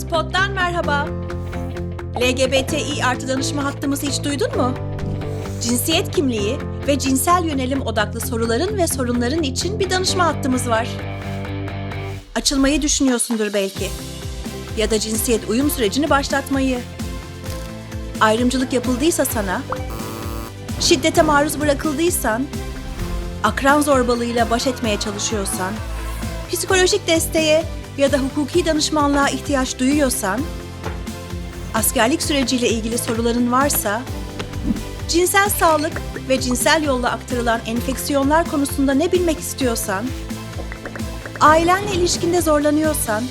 Spot'tan merhaba. LGBTİ artı danışma hattımızı hiç duydun mu? Cinsiyet kimliği ve cinsel yönelim odaklı soruların ve sorunların için bir danışma hattımız var. Açılmayı düşünüyorsundur belki. Ya da cinsiyet uyum sürecini başlatmayı. Ayrımcılık yapıldıysa sana, şiddete maruz bırakıldıysan, akran zorbalığıyla baş etmeye çalışıyorsan, psikolojik desteğe ya da hukuki danışmanlığa ihtiyaç duyuyorsan, askerlik süreciyle ilgili soruların varsa, cinsel sağlık ve cinsel yolla aktarılan enfeksiyonlar konusunda ne bilmek istiyorsan, ailenle ilişkinde zorlanıyorsan,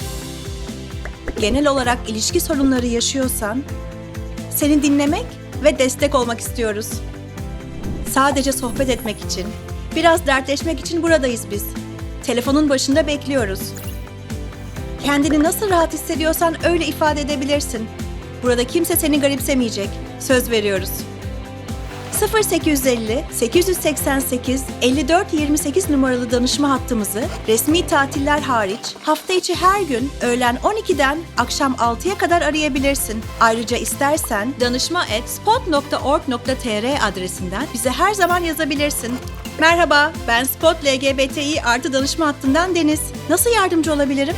genel olarak ilişki sorunları yaşıyorsan, seni dinlemek ve destek olmak istiyoruz. Sadece sohbet etmek için, biraz dertleşmek için buradayız biz. Telefonun başında bekliyoruz. Kendini nasıl rahat hissediyorsan öyle ifade edebilirsin. Burada kimse seni garipsemeyecek. Söz veriyoruz. 0850 888 54 28 numaralı danışma hattımızı resmi tatiller hariç hafta içi her gün öğlen 12'den akşam 6'ya kadar arayabilirsin. Ayrıca istersen danışma@spot.org.tr adresinden bize her zaman yazabilirsin. Merhaba, ben Spot LGBTİ artı danışma hattından Deniz. Nasıl yardımcı olabilirim?